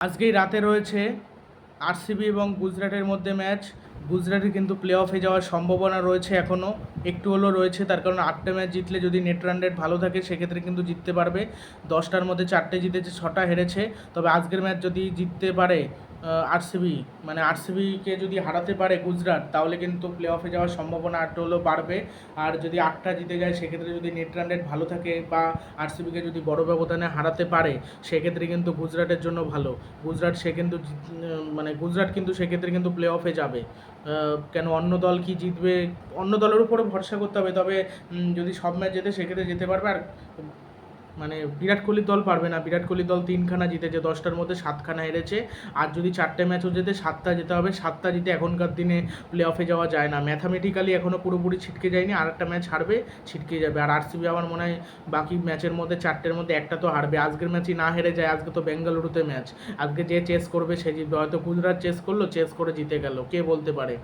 আজকেই রাতে রয়েছে আরসিবি এবং গুজরাটের মধ্যে ম্যাচ। গুজরাটের কিন্তু প্লে অফে যাওয়ার সম্ভাবনা রয়েছে এখনও একটু হলেও রয়েছে, তার কারণ আটটা ম্যাচ জিতলে যদি নেট রান ভালো থাকে, সেক্ষেত্রে কিন্তু জিততে পারবে। দশটার মধ্যে চারটে জিতেছে, ছটা হেরেছে। তবে আজকের ম্যাচ যদি জিততে পারে আরসিবি মানে আরসিবিকে যদি হারাতে পারে গুজরাট, তাহলে কিন্তু প্লে অফে যাওয়ার সম্ভাবনা আটটা হলেও বাড়বে। আর যদি আটটা জিতে যায়, সেক্ষেত্রে যদি নেট রান রেট ভালো থাকে বা আরসিবিকে যদি বড় ব্যবধানে হারাতে পারে, সেক্ষেত্রে কিন্তু গুজরাটের জন্য ভালো। গুজরাট সে কিন্তু মানে গুজরাট কিন্তু সেক্ষেত্রে কিন্তু প্লে অফে যাবে। কেন অন্য দল কি জিতবে? অন্য দলের উপরে ভরসা করতে হবে। তবে যদি সব ম্যাচ জেতে, সেক্ষেত্রে যেতে পারবে। আর মানে বিরাট কোহলির দল পারবে না। বিরাট কোহলির দল তিনখানা জিতেছে, দশটার মধ্যে সাতখানা হেরেছে। আর যদি চারটে ম্যাচও যেতে সাতটা যেতে হবে। সাতটা জিতে এখনকার দিনে প্লে অফে যাওয়া যায় না। ম্যাথামেটিক্যালি এখনও পুরোপুরি ছিটকে যায়নি। আর একটা ম্যাচ হারবে ছিটকে যাবে। আর আরসিবি আমার মনে হয় বাকি ম্যাচের মধ্যে, চারটের মধ্যে একটা তো হারবে। আজকের ম্যাচই না হেরে যায়, আজকে তো বেঙ্গালুরুতে ম্যাচ আজকে যে চেস করবে, সে জিতবে। হয়তো গুজরাট চেস করল চেস করে জিতে গেল। কে বলতে পারে?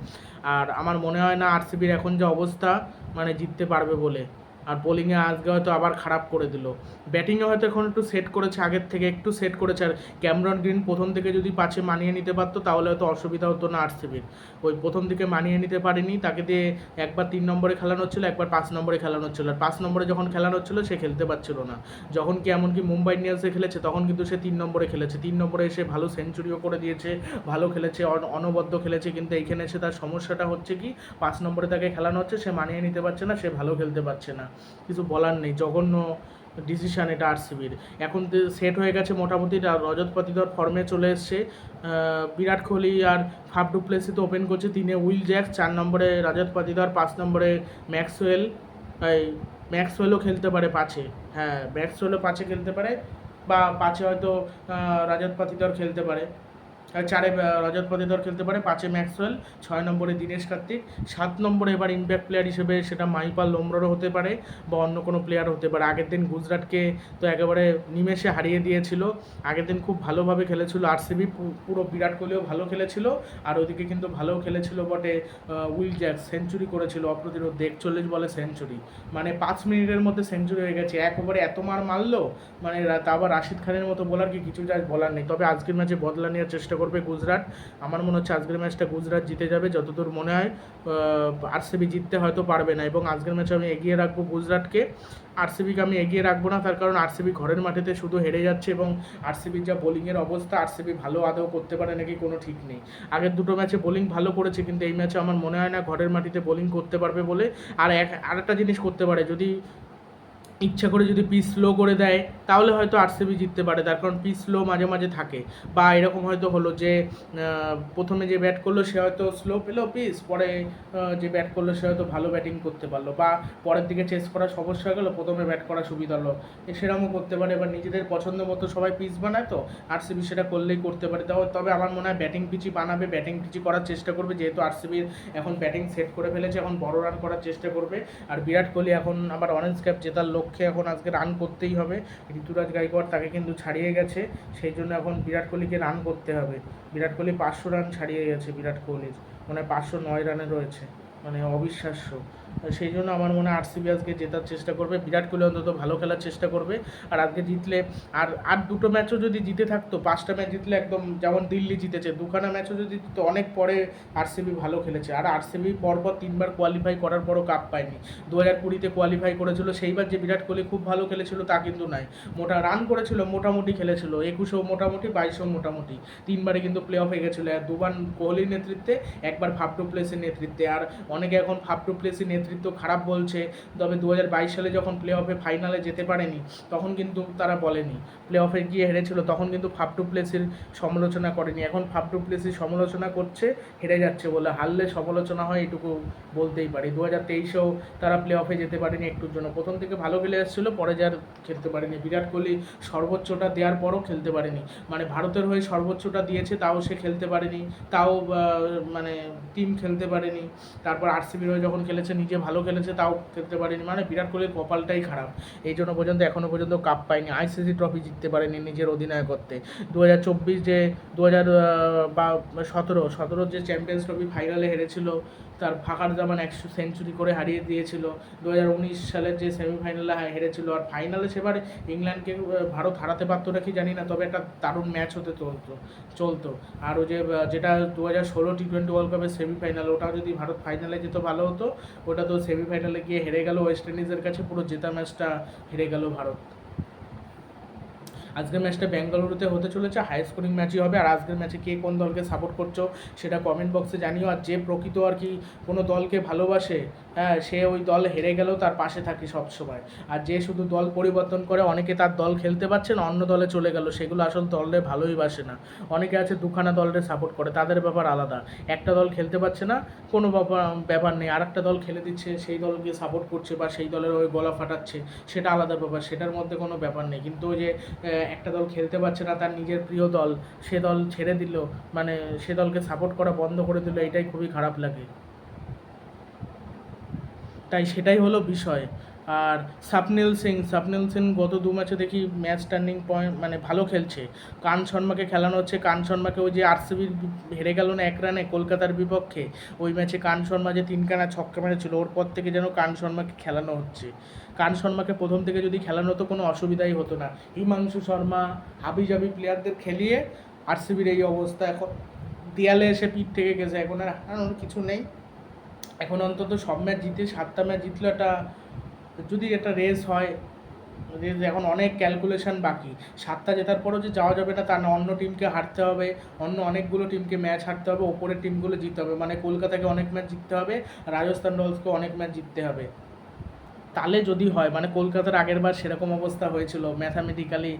আর আমার মনে হয় না আরসিবির এখন যে অবস্থা মানে জিততে পারবে বলে। আর বোলিংয়ে আজকে হয়তো আবার খারাপ করে দিল। ব্যাটিংয়ে হয়তো এখন একটু সেট করেছে, আগের থেকে একটু সেট করেছে। আর ক্যামরন গ্রিন প্রথম থেকে যদি পাঁচে মানিয়ে নিতে পারতো, তাহলে হয়তো অসুবিধা হতো না আরসিবির ওই প্রথম দিকে মানিয়ে নিতে পারেনি, তাকে দিয়ে একবার তিন নম্বরে খেলানো হচ্ছিল, একবার পাঁচ নম্বরে খেলানো হচ্ছিল। আর পাঁচ নম্বরে যখন খেলানো হচ্ছিল, সে খেলতে পারছিল না। যখন কি এমনকি মুম্বাই ইন্ডিয়ান্সে খেলেছে, তখন কিন্তু সে তিন নম্বরে খেলেছে। তিন নম্বরে এসে ভালো সেঞ্চুরিও করে দিয়েছে, ভালো খেলেছে, অন- অনবদ্য খেলেছে। কিন্তু এইখানে এসে তার সমস্যাটা হচ্ছে কি, পাঁচ নম্বরে তাকে খেলানো হচ্ছে, সে মানিয়ে নিতে পারছে না, সে ভালো খেলতে পারছে না। কিছু বলার নেই, জঘন্য ডিসিশান এটা আরসিবির। এখন সেট হয়ে গেছে মোটামুটি রজত পাতিদর ফর্মে চলে এসছে। বিরাট কোহলি আর ফাফ ডুপ্লেসি তো ওপেন করছে, তিনে উইল জ্যাক্স, চার নম্বরে রজত পাতিদর, পাঁচ নম্বরে ম্যাক্সওয়েল। এই, ম্যাক্সওয়েলও খেলতে পারে পাঁচে। হ্যাঁ ম্যাক্সওয়েলও পাঁচে খেলতে পারে, বা পাঁচে হয়তো রজত পাতিদর খেলতে পারে। চারে রজত পাতিদর খেলতে পারে, পাঁচে ম্যাক্সওয়েল, ছয় নম্বরে দীনেশ কার্তিক, সাত নম্বরে এবার ইম্প্যাক্ট প্লেয়ার হিসেবে সেটা মাইপাল লোমরোরও হতে পারে বা অন্য কোনো প্লেয়ার হতে পারে। আগের দিন গুজরাটকে তো একেবারে নিমেষে হারিয়ে দিয়েছিল, আগের দিন খুব ভালোভাবে খেলেছিল, আরসিবি পুরো বিরাট কোহলিও ভালো খেলেছিল, আর ওদিকে কিন্তু ভালো খেলেছিল বটে উইল জ্যাক সেঞ্চুরি করেছিল, অপ্রতিরোধ একচল্লিশ বলে সেঞ্চুরি মানে পাঁচ মিনিটের মধ্যে সেঞ্চুরি হয়ে গেছে, এক ওভারে এত মার মারলো মানে তা আবার রাশিদ খানের মতো বলার কি কিছু যা বলার নেই। তবে আজকের ম্যাচে বদলা নেওয়ার চেষ্টা করবে গুজরাট। আমার মনে হচ্ছে আজকের ম্যাচটা গুজরাট জিতে যাবে, যতদূর মনে হয় আরসিবি জিততে হয়তো পারবে না এবং আজকের ম্যাচে আমি এগিয়ে রাখব গুজরাটকে। আরসিবিকে আমি এগিয়ে রাখব না, তার কারণ আরসিবি ঘরের মাঠেতে শুধু হেরে যাচ্ছে এবং আরসিবির যা বোলিংয়ের অবস্থা, আরসিবি ভালো আদৌ করতে পারে নাকি কোনো ঠিক নেই। আগের দুটো ম্যাচে বোলিং ভালো করেছে, কিন্তু এই ম্যাচে আমার মনে হয় না ঘরের মাটিতে বোলিং করতে পারবে বলে। আর এক, আরেকটা জিনিস করতে পারে, যদি ইচ্ছা করে যদি পিস স্লো করে দেয়, তাহলে হয়তো আরসিবি জিততে পারে। তার কারণ পিচ স্লো মাঝে মাঝে থাকে। বা এরকম হয়তো হলো যে প্রথমে যে ব্যাট করল, সে হয়তো স্লো পেল পিস পরে যে ব্যাট করল, সে হয়তো ভালো ব্যাটিং করতে পারল। বা পরের দিকে চেস করার সমস্যা হয়ে গেলো, প্রথমে ব্যাট করা সুবিধা হলো। সেরকমও করতে পারে, এবার নিজেদের পছন্দ মতো সবাই পিস বানায় তো আরসিবি সেটা করলেই করতে পারে। তবে আমার মনে হয় ব্যাটিং পিচি বানাবে ব্যাটিং পিচি করার চেষ্টা করবে। যেহেতু আরসিবির এখন ব্যাটিং সেট করে ফেলেছে, এখন বড় রান করার চেষ্টা করবে। আর বিরাট কোহলি এখন আবার অরেঞ্জ ক্যাপ জেতার লক্ষ্যে এখন আজকে রান করতেই হবে। ঋতুরাজ গাইকোয়াড় তাকে কিন্তু ছাড়িয়ে গেছে। সেই জন্য এখন বিরাট কোহলিকে রান করতে হবে। বিরাট কোহলি পাঁচশো রান ছাড়িয়ে গেছে বিরাট কোহলির। মানে পাঁচশো নয় রানে রয়েছে। মানে অবিশ্বাস্য। সেই জন্য আমার মনে হয় আরসিবি আজকে জেতার চেষ্টা করবে। বিরাট কোহলি অন্তত ভালো খেলার চেষ্টা করবে। আর আজকে জিতলে আর আর দুটো ম্যাচও যদি জিতে থাকতো, পাঁচটা ম্যাচ জিতলে একদম যেমন দিল্লি জিতেছে, দুখানা ম্যাচও যদি জিততো, অনেক পরে আরসিবি ভালো খেলেছে। আর আরসিবি পরপর তিনবার কোয়ালিফাই করার পরও কাপ পায়নি। দু হাজার কুড়িতে কোয়ালিফাই করেছিল, সেইবার যে বিরাট কোহলি খুব ভালো খেলেছিল তা কিন্তু নাই মোটা রান করেছিল, মোটামুটি খেলেছিল, একুশেও মোটামুটি, বাইশেও মোটামুটি। তিনবারে কিন্তু প্লে অফে গেছিল। আর দুবার কোহলির নেতৃত্বে, একবার ফাফ টু প্লেসের নেতৃত্বে। আর অনেকে এখন ফাফ টু প্লেসের নেতৃত্ব খারাপ বলছে, তবে দু হাজার বাইশ সালে যখন প্লে অফে ফাইনালে যেতে পারেনি, তখন কিন্তু তারা বলেনি। প্লে অফে গিয়ে হেরেছিল, তখন কিন্তু ফাফ টু প্লেসের সমালোচনা করেনি। এখন ফাফ টু প্লেসের সমালোচনা করছে, হেরে যাচ্ছে বলে হারলে সমালোচনা হয় এটুকু বলতেই পারি। দু হাজার তেইশেও তারা প্লে অফে যেতে পারেনি একটুর জন্য। প্রথম থেকে ভালো খেলে এসেছিল, পরে যার খেলতে পারেনি। বিরাট কোহলি সর্বোচ্চটা দেওয়ার পরও খেলতে পারেনি। মানে ভারতের হয়ে সর্বোচ্চটা দিয়েছে, তাও সে খেলতে পারেনি। তাও মানে টিম খেলতে পারেনি। তারপর আরসিবির হয়ে যখন খেলেছে নিজে আজকে ভালো খেলেছে তাও খেলতে পারেনি। মানে বিরাট কোহলির কপালটাই খারাপ। এই জন্য পর্যন্ত এখনও পর্যন্ত কাপ পায়নি। আইসিসি ট্রফি জিততে পারেনি নিজের অধিনায়কত্বে। দু হাজার চব্বিশ যে দু হাজার বা, সতেরো সতেরো যে চ্যাম্পিয়ন্স ট্রফি ফাইনালে হেরেছিল, তার ফাঁকার জামান একশো সেঞ্চুরি করে হারিয়ে দিয়েছিল। দু হাজার উনিশ সালের যে সেমিফাইনালে হেরেছিল। আর ফাইনালে সেবার ইংল্যান্ডকে ভারত হারাতে পারতো নাকি জানি না, তবে একটা দারুণ ম্যাচ হতে চলতো চলতো। আর ওই যে যেটা দু হাজার ষোলো টি টোয়েন্টি ওয়ার্ল্ড কাপের সেমিফাইনাল ওটা যদি ভারত ফাইনালে যেত ভালো হতো, ওটা তো সেমিফাইনালে গিয়ে হেরে গেল ওয়েস্ট ইন্ডিজের কাছে পুরো জেতা ম্যাচটা হেরে গেল ভারত। আজকের ম্যাচটা বেঙ্গালুরুতে হতে চলেছে হাই স্কোরিং ম্যাচই হবে। আর আজকের ম্যাচে কে কোন দলকে সাপোর্ট করছ সেটা কমেন্ট বক্সে জানিও। আর যে প্রকৃত আর কি কোনো দলকে ভালোবাসে হ্যাঁ সে ওই দল হেরে গেলেও তার পাশে থাকে সবসময়। আর যে শুধু দল পরিবর্তন করে, অনেকে তার দল খেলতে পারছে না, অন্য দলে চলে গেল। সেগুলো আসল দলে ভালোই বাসে না। অনেকে আছে দুখানা দলের সাপোর্ট করে, তাদের ব্যাপার আলাদা। একটা দল খেলতে পারছে না, কোনো ব্যাপার নেই। আর একটা দল খেলে দিচ্ছে, সেই দলকে সাপোর্ট করছে বা সেই দলের ওই গলা ফাটাচ্ছে, সেটা আলাদা ব্যাপার। সেটার মধ্যে কোনো ব্যাপার নেই। কিন্তু ওই যে একটা দল খেলতে পারছে না, তার নিজের প্রিয় দল, সে দল ছেড়ে দিল মানে সে দলকে সাপোর্ট করা বন্ধ করে দিল, এটাই খুবই খারাপ লাগে। তাই সেটাই হলো বিষয়। আর সাপনিল সিং সাপনিল সিং গত দু ম্যাচে দেখি ম্যাচ টার্নিং পয়েন্ট মানে ভালো খেলছে। কান শর্মাকে খেলানো হচ্ছে, কান শর্মাকে ওই যে আরসিবির হেরে গেল না এক রানে কলকাতার বিপক্ষে, ওই ম্যাচে কান শর্মা যে তিনখানা ছক্কা মেরেছিল, ওর পর থেকে যেন কান শর্মাকে খেলানো হচ্ছে। কান শর্মাকে প্রথম থেকে যদি খেলানো হতো, কোনো অসুবিধাই হতো না। হিমাংশু শর্মা হাবি জাবি প্লেয়ারদের খেলিয়ে আরসিবির এই অবস্থা এখন। দেয়ালে এসে পিঠ থেকে গেছে, এখন আর কিছু নেই। এখন অন্তত সব ম্যাচ জিতে, সাতটা ম্যাচ জিতলে একটা যদি একটা রেস হয় রেস এখন অনেক ক্যালকুলেশন বাকি, সাতটা জেতার পরও যে যাওয়া যাবে না তা না, অন্য টিমকে হারতে হবে, অন্য অনেকগুলো টিমকে ম্যাচ হারতে হবে, ওপরের টিমগুলো জিততে হবে। মানে কলকাতাকে অনেক ম্যাচ জিততে হবে রাজস্থান রয়্যালসকে অনেক ম্যাচ জিততে হবে। তাহলে যদি হয় মানে কলকাতার আগের বার সেরকম অবস্থা হয়েছিল। ম্যাথামেটিক্যালি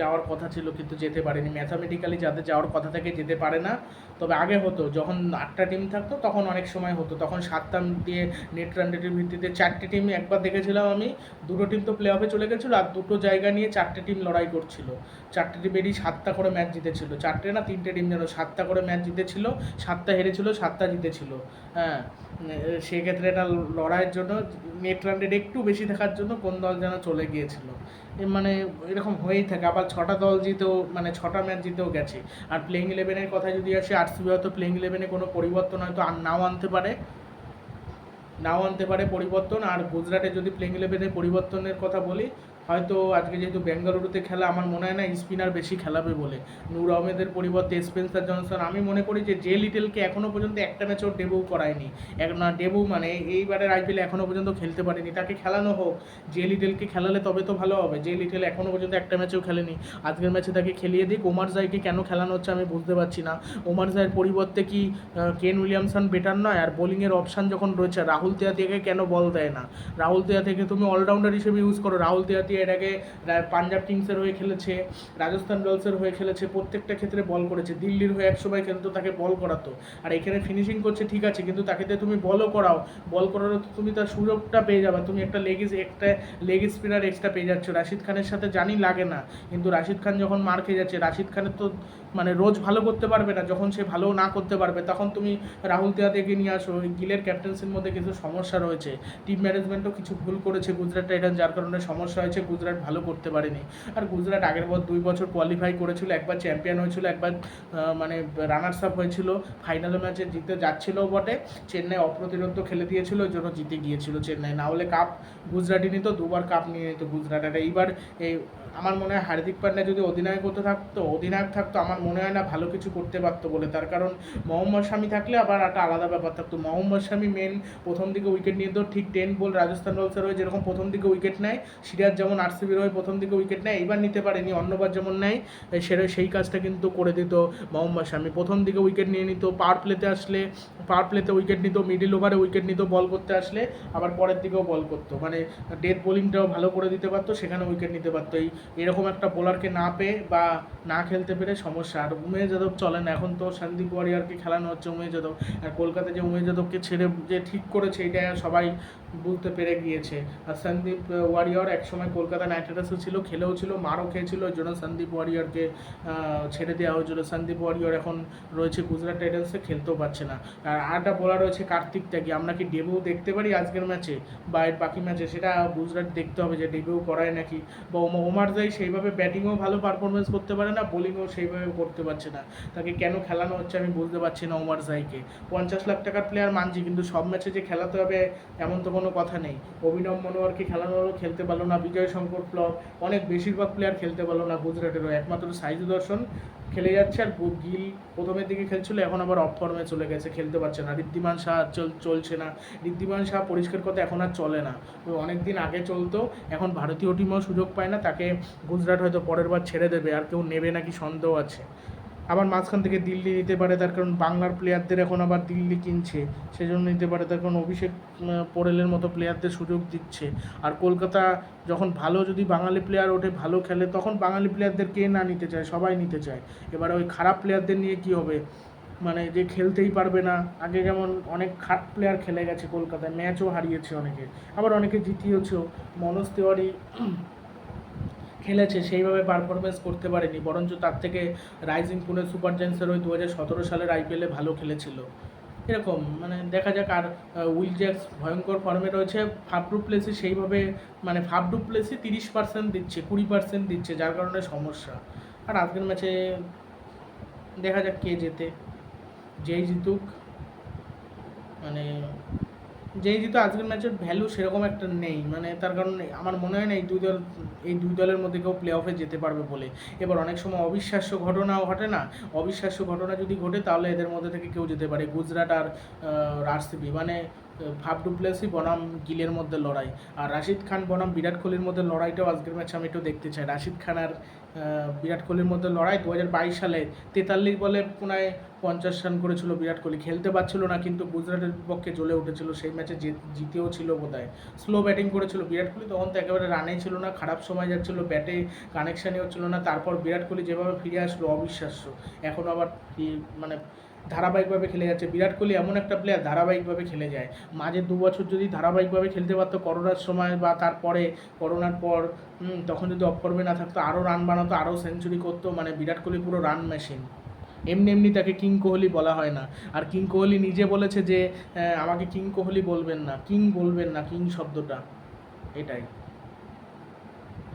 যাওয়ার কথা ছিল, কিন্তু যেতে পারেনি। ম্যাথামেটিক্যালি যাদের যাওয়ার কথা থেকে যেতে পারে না। তবে আগে হতো, যখন আটটা টিম থাকতো, তখন অনেক সময় হতো। তখন সাতটা দিয়ে নেট রান রেটের ভিত্তিতে চারটে টিম একবার দেখেছিলাম আমি। দুটো টিম তো প্লে অফে চলে গেছিল, আর দুটো জায়গা নিয়ে চারটে টিম লড়াই করছিল। চারটে টিমেরই সাতটা করে ম্যাচ জিতেছিল। চারটে না, তিনটে টিম যেন সাতটা করে ম্যাচ জিতেছিল, সাতটা হেরেছিল, সাতটা জিতেছিল। হ্যাঁ সেক্ষেত্রে এটা লড়াইয়ের জন্য, নেট রান রেট একটু বেশি থাকার জন্য কোন দল যেন চলে গিয়েছিল। মানে এরকম হয়েই থাকে। আবার ছটা দল জিতেও মানে ছটা ম্যাচ জিতেও গেছে। আর প্লেইং ইলেভেনের কথা যদি আসে আরসিবি হয়তো প্লেইং ইলেভেনে কোনো পরিবর্তন হয়তো আর নাও আনতে পারে। নাও আনতে পারে পরিবর্তন। আর গুজরাটে যদি প্লেইং ইলেভেনের পরিবর্তনের কথা বলি হয়তো আজকে যেহেতু বেঙ্গালুরুতে খেলা, আমার মনে হয় না স্পিনার বেশি খেলাবে বলে। নূর আহমেদের পরিবর্তে স্পেন্সার জনসন, আমি মনে করি যে জে লিটেলকে এখনও পর্যন্ত একটা ম্যাচও ডেবু করায়নি। এক না, ডেবু মানে এইবারের আইপিএল এখনও পর্যন্ত খেলতে পারেনি। তাকে খেলানো হোক জে লিটেলকে খেলালে তবে তো ভালো হবে। জে লিটেল এখনও পর্যন্ত একটা ম্যাচেও খেলেনি, আজকের ম্যাচে তাকে খেলিয়ে দিক। ওমার জাইকে কেন খেলানো হচ্ছে আমি বুঝতে পারছি না। ওমার জাইয়ের পরিবর্তে কি কেন উইলিয়ামসন বেটার নয়? আর বোলিংয়ের অপশান যখন রয়েছে, রাহুল তেয়াতিয়াকে কেন বল দেয় না? রাহুল তেয়াতিয়াকে তুমি অলরাউন্ডার হিসেবে ইউজ করো। রাহুল তেয়াতিয়া এর আগে পাঞ্জাব কিংসের হয়ে খেলেছে, রাজস্থান রয়্যালসের হয়ে খেলেছে, প্রত্যেকটা ক্ষেত্রে বল করেছে। দিল্লির হয়ে একসময় কিন্তু তাকে বল করাতো। আর এখানে ফিনিশিং করছে, ঠিক আছে, কিন্তু তাকে দিয়ে তুমি বলও করাও। বল করারও তুমি তার সুযোগটা পেয়ে যাবে। তুমি একটা লেগ একটা লেগ স্পিনার এক্সট্রা পেয়ে যাচ্ছ। রাশিদ খানের সাথে জানি লাগে না, কিন্তু রাশিদ খান যখন মার খেয়ে যাচ্ছে, রাশিদ খানের তো মানে রোজ ভালো করতে পারবে না, যখন সে ভালো না করতে পারবে, তখন তুমি রাহুল তেয়াদেকে নিয়ে আসো গিলের ক্যাপ্টেন্সির মধ্যে কিছু সমস্যা রয়েছে। টিম ম্যানেজমেন্টও কিছু ভুল করেছে গুজরাট টাইটান যার কারণে সমস্যা হয়েছে গুজরাট ভালো করতে পারেনি। আর গুজরাট আগের বছর দুই বছর কোয়ালিফাই করেছিল, একবার চ্যাম্পিয়ন হয়েছিল, একবার মানে রানার্স আপ হয়েছিল ফাইনাল ম্যাচে জিতে যাচ্ছিলও বটে, চেন্নাই অপ্রতিরোধ খেলে দিয়েছিল, ওই জন্য জিতে গিয়েছিল চেন্নাই। না হলে কাপ গুজরাটই নিত দুবার কাপ নিয়ে নিত গুজরাট। আর এইবার এই আমার মনে হয় হার্দিক পান্ডা যদি অধিনায়ক হতে থাকতো, অধিনায়ক থাকতো, আমার মনে হয় না ভালো কিছু করতে পারতো বলে। তার কারণ মোহাম্মদ শামি থাকলে আবার একটা আলাদা ব্যাপার থাকতো। মোহাম্মদ শামি মেন প্রথম দিকে উইকেট নিয়ে তো ঠিক টেন বল রাজস্থান রয়্যালসের হয়ে যেরকম প্রথম দিকে উইকেট নেয়, সিরাজ যেমন আরসিবির হয়ে প্রথম দিকে উইকেট নেয়, এইবার নিতে পারেনি অন্যবার যেমন নেয় সেটা সেই কাজটা কিন্তু করে দিত মোহাম্মদ শামি। প্রথম দিকে উইকেট নিয়ে নিত পাওয়ার প্লেতে আসলে পাওয়ার প্লেতে উইকেট নিত মিডিল ওভারে উইকেট নিত বল করতে আসলে, আবার পরের দিকেও বল করতো। মানে ডেথ বোলিংটাও ভালো করে দিতে পারতো সেখানে উইকেট নিতে পারতো। এই এরকম একটা বোলারকে না পেয়ে বা না খেলতে পেরে সমস্যা আর উমেশ যাদব চলে না এখন তো সন্দীপ ওয়ারিয়ারকে খেলানো হচ্ছে উমেশ যাদব। আর কলকাতা যে উমেশ যাদবকে ছেড়ে যে ঠিক করেছে এটা সবাই বুঝতে পেরে গিয়েছে। আর সন্দীপ ওয়ারিয়র একসময় কল- কলকাতা নাইট রাইডার্সও ছিল, খেলেও ছিল, মারও খেয়েছিল ওই জন্য সন্দীপ ওয়ারিয়রকে ছেড়ে দেওয়া হয়েছিল। সন্দীপ ওয়ারিয়র এখন রয়েছে গুজরাট টাইটান্সে, খেলতেও পারছে না। আর আরেকটা বলা রয়েছে কার্তিক ত্যাগী, আমরা কি ডেবিউ দেখতে পারি আজকের ম্যাচে বা এর বাকি ম্যাচে সেটা গুজরাট দেখতে হবে যে ডেবিউ করায় নাকি। বা ওম- ওমার জাই সেইভাবে ব্যাটিংও ভালো পারফরমেন্স করতে পারে না বোলিংও সেইভাবে করতে পারছে না। তাকে কেন খেলানো হচ্ছে আমি বুঝতে পারছি না ওমার জাইকে। পঞ্চাশ লাখ টাকার প্লেয়ার মানছি, কিন্তু সব ম্যাচে যে খেলাতে হবে এমন তো কোনো কথা নেই। অভিনব মনোয়ারকে খেলানো খেলতে পারল না, বিজয় শঙ্কর ফ্লপ, অনেক বেশিরভাগ প্লেয়ার খেলতে পারল না গুজরাটেরও। একমাত্র সাইজু দর্শন খেলে যাচ্ছে আর গিল প্রথমের দিকে খেলছিল, এখন আবার অফ ফর্মে চলে গেছে, খেলতে পারছে না। ঋদ্ধিমান শাহ চল চলছে না। ঋদ্ধিমান শাহ পরিষ্কার করতে এখন আর চলে না। অনেক দিন আগে চলতো, এখন ভারতীয় টিমও সুযোগ পায় না, তাকে গুজরাট হয়তো পরের বার ছেড়ে দেবে, আর কেউ নেবে নাকি সন্দেহ আছে। আবার মাঝখান থেকে দিল্লি নিতে পারে, তার কারণ বাংলার প্লেয়ারদের এখন আবার দিল্লি কিনছে, সেজন্য নিতে পারে, তার কারণ অভিষেক পোরেলের মতো প্লেয়ারদের সুযোগ দিচ্ছে। আর কলকাতা যখন ভালো যদি বাঙালি প্লেয়ার ওঠে, ভালো খেলে, তখন বাঙালি প্লেয়ারদের কে না নিতে চায়? সবাই নিতে চায়। এবার ওই খারাপ প্লেয়ারদের নিয়ে কি হবে? মানে যে খেলতেই পারবে না। আগে যেমন অনেক খারাপ প্লেয়ার খেলে গেছে কলকাতায় ম্যাচও হারিয়েছে অনেকে। আবার অনেকে জিতিয়েছেও। মনোজ তিওয়ারি খেলেছে, সেইভাবে পারফরমেন্স করতে পারেনি। বরঞ্চ তার থেকে রাইজিং পুনে সুপার জায়ান্টসের ওই দু হাজার সতেরো সালের আইপিএলে ভালো খেলেছিল। এরকম মানে দেখা যাক আর উইল জ্যাক্স ভয়ঙ্কর ফর্মে রয়েছে। ফাফডু প্লেসে সেইভাবে মানে ফাফডু প্লেসে তিরিশ পার্সেন্ট দিচ্ছে, কুড়ি পার্সেন্ট দিচ্ছে, যার কারণে সমস্যা। আর আজকের ম্যাচে দেখা যাক কে জেতে। যেই জিতুক মানে যেই যেহেতু আজকের ম্যাচের ভ্যালু সেরকম একটা নেই। মানে তার কারণ আমার মনে হয় না এই দুই দল, এই দুই দলের মধ্যে কেউ প্লে অফে যেতে পারবে বলে। এবার অনেক সময় অবিশ্বাস্য ঘটনাও ঘটে না। অবিশ্বাস্য ঘটনা যদি ঘটে, তাহলে এদের মধ্যে থেকে কেউ যেতে পারে। গুজরাট আর আরসিবি মানে ভাব ডুপ্লেসি বনাম গিলের মধ্যে লড়াই। আর রাশিদ খান বনাম বিরাট কোহলির মধ্যে লড়াইটাও আজকের ম্যাচে আমি একটু দেখতে চাই। রাশিদ খান আর বিরাট কোহলির মধ্যে লড়াই দু হাজার বাইশ সালে তেতাল্লিশ বলে পুনায় পঞ্চাশ রান করেছিল বিরাট কোহলি। খেলতে পারছিল না, কিন্তু গুজরাটের বিপক্ষে জ্বলে উঠেছিল। সেই ম্যাচে জিতেও ছিল বোধহয়। স্লো ব্যাটিং করেছিল। বিরাট কোহলি তখন তো একেবারে রানেই ছিল না, খারাপ সময় যাচ্ছিল, ব্যাটে কানেকশানই হচ্ছিল না। তারপর বিরাট কোহলি যেভাবে ফিরে আসলো, অবিশ্বাস্য। এখন আবার মানে ধারাবাহিকভাবে খেলে যাচ্ছে। বিরাট কোহলি এমন একটা প্লেয়ার ধারাবাহিকভাবে খেলে যায়। মাঝে দু বছর যদি ধারাবাহিকভাবে খেলতে পারতো করোনার সময় বা তারপরে করোনার পর তখন যদি অফ না থাকতো আরও রান বানাতো আরও সেঞ্চুরি করতো মানে বিরাট কোহলি পুরো রান মেশিন এমনি এমনি তাকে কিং কোহলি বলা হয় না। আর কিং কোহলি নিজে বলেছে যে আহ, আমাকে কিং কোহলি বলবেন না কিং বলবেন না কিং শব্দটা। এটাই।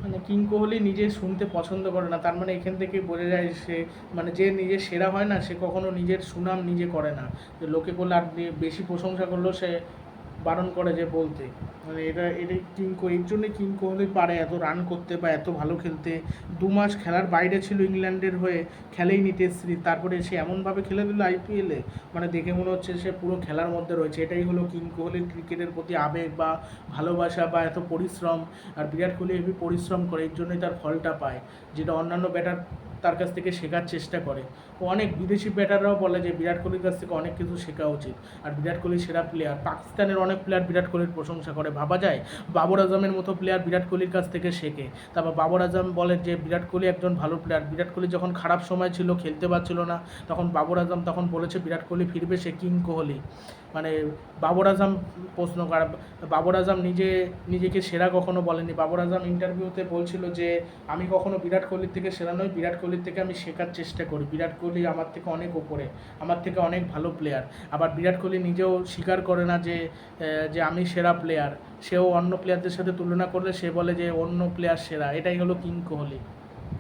মানে কিং কোহলি নিজে শুনতে পছন্দ করে না, তার মানে এখান থেকে বোঝা যায় সে মানে যে নিজের সেরা হয় না, সে কখনো নিজের সুনাম নিজে করে না। লোকে করলে আর বেশি প্রশংসা করলেও সে বারণ করে যে বলতে। মানে এটা এটা কিং কোহলি এর জন্যই কিং কোহলি পারে এত রান করতে বা এত ভালো খেলতে। দু মাস খেলার বাইরে ছিল ইংল্যান্ডের হয়ে, খেলেইনি টেস্ট সিরিজ তারপরে সে এমনভাবে খেলে দিল আইপিএলে মানে দেখে মনে হচ্ছে সে পুরো খেলার মধ্যে রয়েছে। এটাই হলো কিং কোহলির ক্রিকেটের প্রতি আবেগ বা ভালোবাসা বা এত পরিশ্রম। আর বিরাট কোহলি হেভি পরিশ্রম করে, এর জন্যই তার ফলটা পায়। যেটা অন্যান্য ব্যাটার তার কাছ থেকে শেখার চেষ্টা করে। অনেক বিদেশি ব্যাটাররাও বলে যে বিরাট কোহলির কাছ থেকে অনেক কিছু শেখা উচিত। আর বিরাট কোহলি সেরা প্লেয়ার পাকিস্তানের অনেক প্লেয়ার বিরাট কোহলির প্রশংসা করে। ভাবা যায়, বাবর আজমের মতো প্লেয়ার বিরাট কোহলির কাছ থেকে শেখে। তারপর বাবর আজম বলে যে বিরাট কোহলি একজন ভালো প্লেয়ার বিরাট কোহলি যখন খারাপ সময় ছিল, খেলতে পারছিল না, তখন বাবর আজম তখন বলেছে বিরাট কোহলি ফিরবে, সে কিং কোহলি। মানে বাবর আজম প্রশ্ন করা। বাবর আজম নিজে, নিজেকে সেরা কখনো বলেনি বাবর আজম ইন্টারভিউতে বলছিল যে, আমি কখনো বিরাট কোহলির থেকে সেরা নই, বিরাট কোহলির থেকে আমি শেখার চেষ্টা করি। বিরাট কোহলি আমার থেকে অনেক ওপরে, আমার থেকে অনেক ভালো প্লেয়ার আবার বিরাট কোহলি নিজেও স্বীকার করে না যে যে আমি সেরা প্লেয়ার সেও অন্য প্লেয়ারদের সাথে তুলনা করলে সে বলে যে, অন্য প্লেয়ার সেরা। এটাই হলো কিং কোহলি।